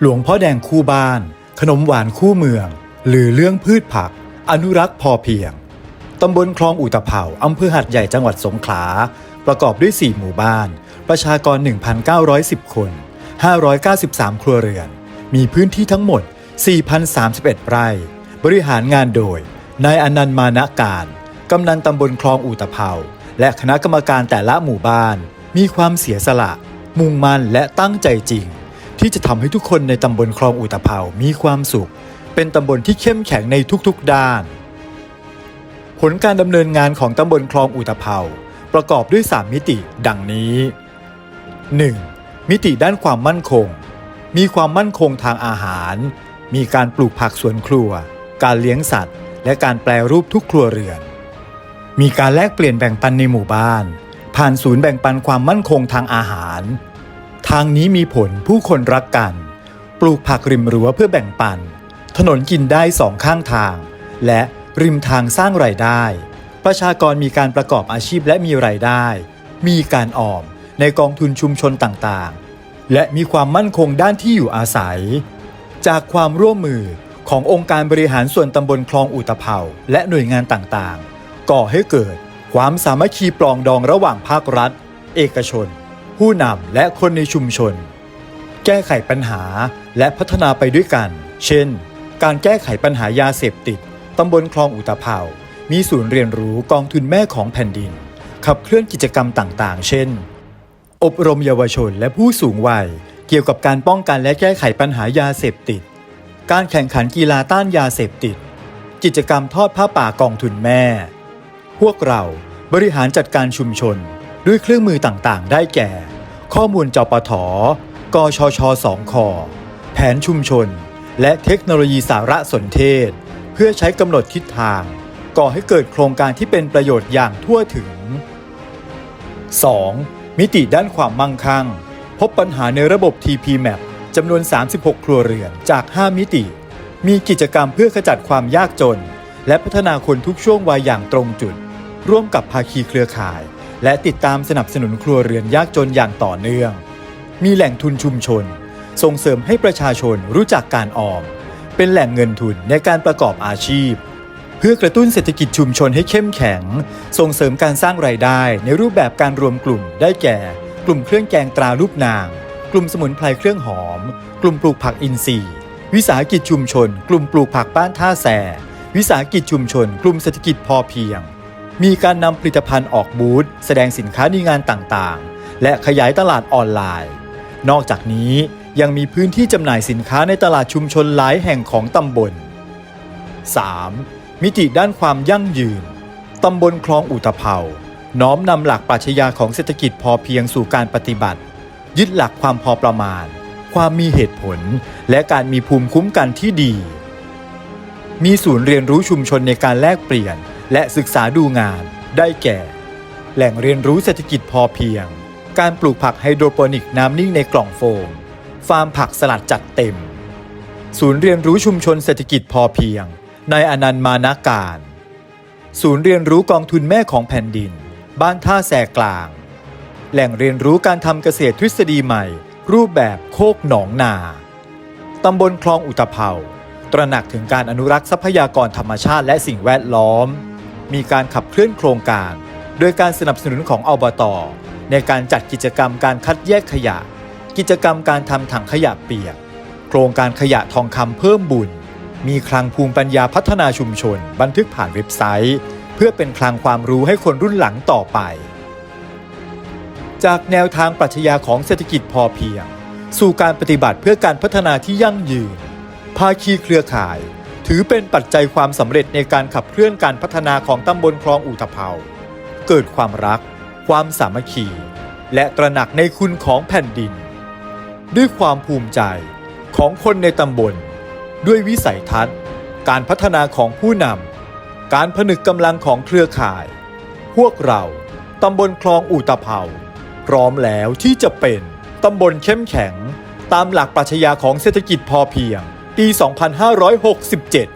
หลวงพ่อแดงคู่บ้าน ขนมหวานคู่เมือง หรือเรื่องพืชผัก อนุรักษ์พอเพียง ตำบลคลองอุตะเผาอำเภอหัดใหญ่จังหวัดสงขลา ประกอบด้วย 4 หมู่บ้าน ประชากร 1,910 คน 593 ครัวเรือน มีพื้นที่ทั้งหมด 4,031 ไร่ บริหารงานโดย นายอนันต์มานะการ กำนันตำบลคลองอุตะเภา และคณะกรรมการแต่ละหมู่บ้าน มีความเสียสละ มุ่งมั่นและตั้งใจจริง ที่จะทำให้ทุกคนในตำบลคลองอุตเภามีความสุข เป็นตำบลที่เข้มแข็งในทุกๆด้าน ผลการดำเนินงานของตำบลคลองอุตเภาประกอบด้วย 3 มิติดังนี้ 1. มิติด้านความมั่นคง มีความมั่นคงทางอาหาร มีการปลูกผักสวนครัว การเลี้ยงสัตว์ และการแปลรูปทุกครัวเรือน มีการแลกเปลี่ยนแบ่งปันในหมู่บ้าน ผ่านศูนย์แบ่งปันความมั่นคงทางอาหาร ทางนี้มีผลผู้คนรักกัน ปลูกผักริมรั้วเพื่อแบ่งปัน ถนนกินได้สองข้างทาง และริมทางสร้างรายได้ ประชากรมีการประกอบอาชีพและมีรายได้ มีการออมในกองทุนชุมชนต่างๆ และมีความมั่นคงด้านที่อยู่อาศัย จากความร่วมมือขององค์การบริหารส่วนตำบลคลองอุตะเภาและหน่วยงานต่างๆ ก่อให้เกิดความสามัคคีปรองดองระหว่างภาครัฐ เอกชน ผู้นำและคนในชุมชน แก้ไขปัญหาและพัฒนาไปด้วยกัน เช่น การแก้ไขปัญหายาเสพติดตำบลคลองอุตะเภามีศูนย์เรียนรู้กองทุนแม่ของแผ่นดิน ขับเคลื่อนกิจกรรมต่างๆ เช่น อบรมเยาวชนและผู้สูงวัย เกี่ยวกับการป้องกันและแก้ไขปัญหายาเสพติด การแข่งขันกีฬาต้านยาเสพติด กิจกรรมทอดผ้าป่ากองทุนแม่ พวกเราบริหารจัดการชุมชน ด้วยเครื่องมือต่างๆ ได้แก่ ข้อมูลจปทกชชสองคแผนชุมชน และเทคโนโลยีสารสนเทศ เพื่อใช้กำหนดทิศทาง ก่อให้เกิดโครงการที่เป็นประโยชน์อย่างทั่วถึง 2. มิติด้านความมั่งคั่ง พบปัญหาในระบบ TPMAP จำนวน 36 ครัวเรือนจาก 5 มิติ มีกิจกรรมเพื่อขจัดความยากจน และพัฒนาคนทุกช่วงวัยอย่างตรงจุด ร่วมกับภาคีเครือข่าย และติดตามสนับสนุนครัวเรือนยากจนอย่างต่อเนื่อง มีแหล่งทุนชุมชน ส่งเสริมให้ประชาชนรู้จักการออม เป็นแหล่งเงินทุนในการประกอบอาชีพ เพื่อกระตุ้นเศรษฐกิจชุมชนให้เข้มแข็ง ส่งเสริมการสร้างรายได้ในรูปแบบการรวมกลุ่มได้แก่ กลุ่มเครื่องแกงตรารูปนาง กลุ่มสมุนไพรเครื่องหอม กลุ่มปลูกผักอินทรีย์ วิสาหกิจชุมชน กลุ่มปลูกผักบ้านท่าแสวิสาหกิจชุมชน กลุ่มเศรษฐกิจพอเพียง มีการนำผลิตภัณฑ์ออกบูธแสดงสินค้าในงานต่างๆ และขยายตลาดออนไลน์ นอกจากนี้ยังมีพื้นที่จำหน่ายสินค้าในตลาดชุมชนหลายแห่งของตำบล 3. มิติด้านความยั่งยืน ตำบลคลองอุตเภาน้อมนำหลักปรัชญาของเศรษฐกิจพอเพียงสู่การปฏิบัติ ยึดหลักความพอประมาณ ความมีเหตุผล และการมีภูมิคุ้มกันที่ดี มีศูนย์เรียนรู้ชุมชนในการแลกเปลี่ยน และศึกษาดูงานได้แก่ แหล่งเรียนรู้เศรษฐกิจพอเพียง การปลูกผักไฮโดรโปนิกน้ำนิ่งในกล่องโฟม ฟาร์มผักสลัดจัดเต็ม ศูนย์เรียนรู้ชุมชนเศรษฐกิจพอเพียง ในอนันต์มานาการ ศูนย์เรียนรู้กองทุนแม่ของแผ่นดิน บ้านท่าแสกลาง แหล่งเรียนรู้การทำเกษตรทฤษฎีใหม่ รูปแบบโคกหนองนาตำบลคลองอุตะเภาตระหนักถึงการอนุรักษ์ทรัพยากรธรรมชาติและสิ่งแวดล้อม มีการขับเคลื่อนโครงการ โดยการสนับสนุนของอบต ในการจัดกิจกรรมการคัดแยกขยะ กิจกรรมการทำถังขยะเปียก โครงการขยะทองคำเพิ่มบุญ มีคลังภูมิปัญญาพัฒนาชุมชน บันทึกผ่านเว็บไซต์ เพื่อเป็นคลังความรู้ให้คนรุ่นหลังต่อไป จากแนวทางปรัชญาของเศรษฐกิจพอเพียง สู่การปฏิบัติเพื่อการพัฒนาที่ยั่งยืนภาคีเครือข่าย ถือเป็นปัจจัยความสำเร็จในการขับเคลื่อนการพัฒนาของตำบลคลองอุตะเภาเกิดความรัก ความสามัคคี และตระหนักในคุณของแผ่นดิน ด้วยความภูมิใจของคนในตำบล ด้วยวิสัยทัศน์ การพัฒนาของผู้นำการผนึกกำลังของเครือข่าย พวกเราตำบลคลองอูตะเภาพร้อมแล้วที่จะเป็นตำบลเข้มแข็ง ตามหลักปรัชญาของเศรษฐกิจพอเพียง ปี 2567